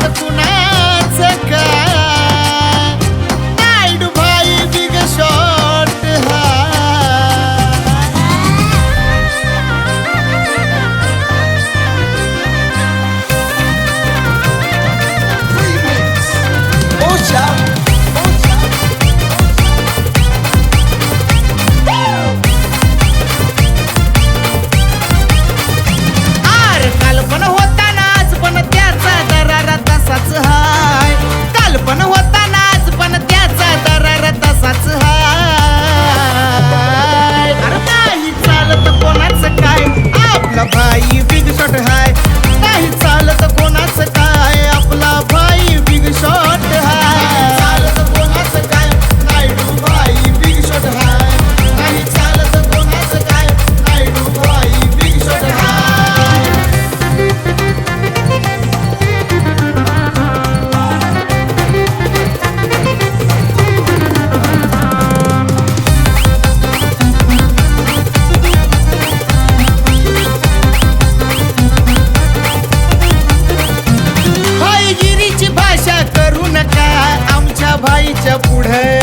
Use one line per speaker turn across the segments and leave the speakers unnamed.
பார்த்து துணை माझ्या पुढे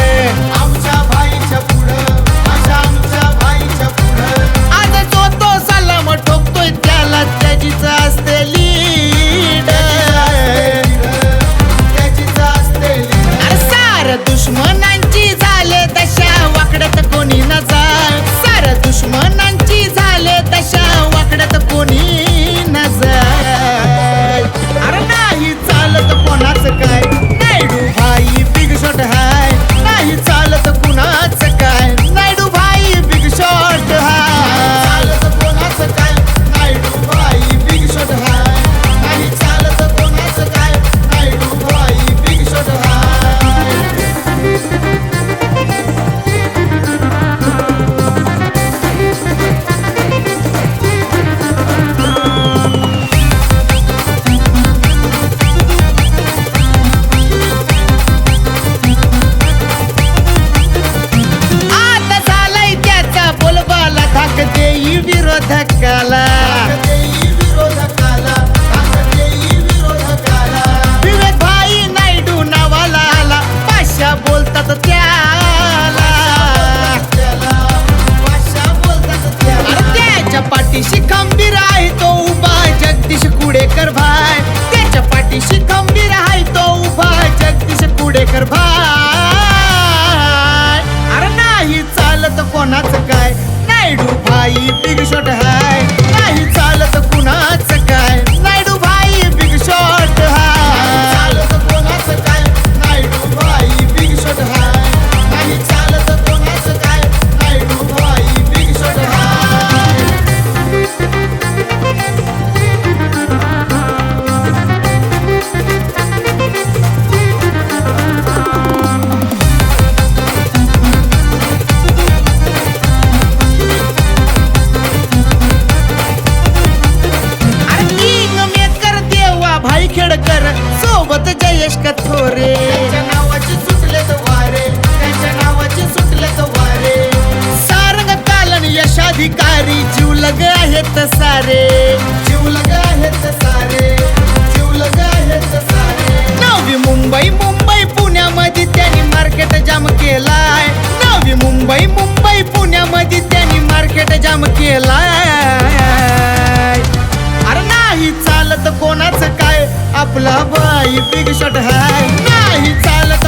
போனாச்சுக்க येत सारे. जिवलग आहेत सारे जिवलग आहेत सारे. नवी मुंबई मुंबई पुण्यामध्ये त्यांनी मार्केट जाम केलाय. नवी मुंबई मुंबई पुण्यामध्ये त्यांनी मार्केट जाम केलाय. अरे नाही चालत कोणाचं काय? आपला बाई बिग शॉट हाय. नाही चालत